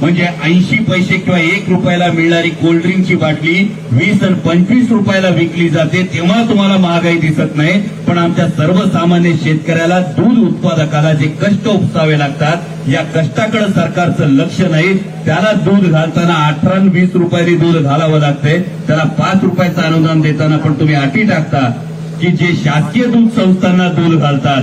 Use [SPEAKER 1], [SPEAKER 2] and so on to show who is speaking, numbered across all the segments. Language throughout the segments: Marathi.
[SPEAKER 1] म्हणजे ऐंशी पैसे किंवा एक रुपयाला मिळणारी कोल्ड्रिंकची बाटली वीस आणि पंचवीस रुपयाला विकली जाते तेव्हा तुम्हाला महागाई दिसत नाही. पण आमच्या सर्वसामान्य शेतकऱ्याला दूध उत्पादकाला जे कष्ट उपसावे लागतात या कष्टाकडे सरकारचं लक्ष नाही. त्याला दूध घालताना अठरा वीस रुपयाने दूध घालावं लागतंय त्याला पाच रुपयाचं अनुदान देताना पण तुम्ही अटी टाकता की जे शासकीय दूध संस्थांना दूध घालतात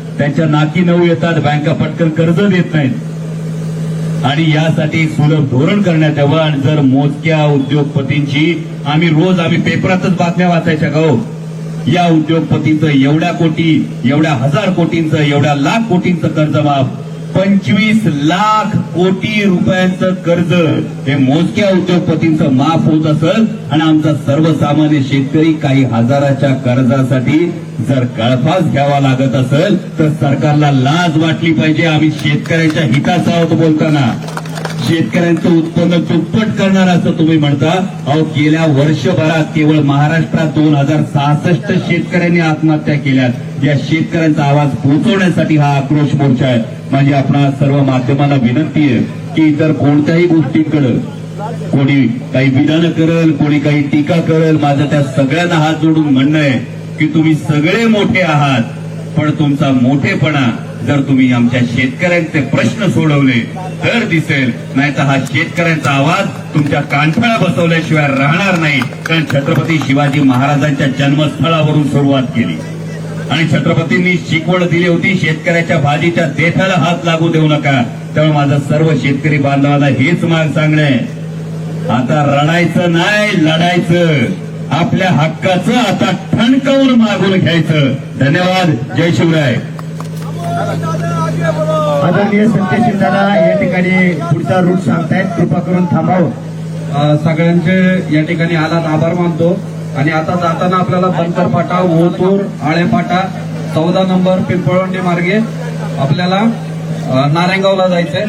[SPEAKER 1] त्यांच्या नाती नऊ येतात बँका पटकन कर्ज देत नाहीत. आणि यासाठी सुलभ धोरण करण्यात यावं. आणि जर मोजक्या उद्योगपतींची आम्ही रोज आम्ही पेपरातच बातम्या वाचायच्या गाव हो? या उद्योगपतींचं एवढ्या कोटी एवढ्या हजार कोटींचं एवढ्या लाख कोटींचं कर्ज माफ पंचवीस लाख कोटी रुपयांचं कर्ज हे मोजक्या उद्योगपतींचं माफ होत असेल आणि आमचा सर्वसामान्य शेतकरी काही हजाराच्या कर्जासाठी जर गळफास घ्यावा लागत असेल तर सरकारला लाज वाटली पाहिजे. आम्ही शेतकऱ्यांच्या हिताचा आहोत बोलताना शेतकऱ्यांचं उत्पन्न दुप्पट करणार असं तुम्ही म्हणता. अहो गेल्या वर्षभरात केवळ महाराष्ट्रात दोन हजार सहासष्ट शेतकऱ्यांनी आत्महत्या केल्यात. या शेतकऱ्यांचा आवाज पोहोचवण्यासाठी हा आक्रोश मोर्चा आहे. म्हणजे आपणा सर्व माध्यमांना विनंती आहे की इतर कोणत्याही गोष्टींकडे कोणी काही विधानं करल कोणी काही टीका करल माझं त्या सगळ्यांना हात जोडून म्हणणं आहे की तुम्ही सगळे मोठे आहात पण तुमचा मोठेपणा जर तुम्ही आमच्या शेतकऱ्यांचे प्रश्न सोडवले तर दिसेल. नाही तर हा शेतकऱ्यांचा आवाज तुमच्या कानफळा बसवल्याशिवाय राहणार नाही. कारण छत्रपती शिवाजी महाराजांच्या जन्मस्थळावरून सुरुवात केली. आणि छत्रपतींनी शिकवण दिली होती शेतकऱ्याच्या भाजीच्या देठाला हात लागू देऊ नका. त्यामुळे माझा सर्व शेतकरी बांधवांना हेच माग सांगणे. आता रडायचं नाही लढायचं. आपल्या हक्काचं आता ठणकावून मागून घ्यायचं. धन्यवाद. जय शिवराय.
[SPEAKER 2] आदरणीय सत्यशील दादा या ठिकाणी पुढचा रूट सांगतायत. कृपा करून थांबावं.
[SPEAKER 3] सगळ्यांचे या ठिकाणी आलात आभार मानतो. आणि आता जाताना आपल्याला बंकरपाटा ओतूर आळेपाटा चौदा नंबर पिंपळवंडी मार्गे आपल्याला नारायणगावला जायचंय.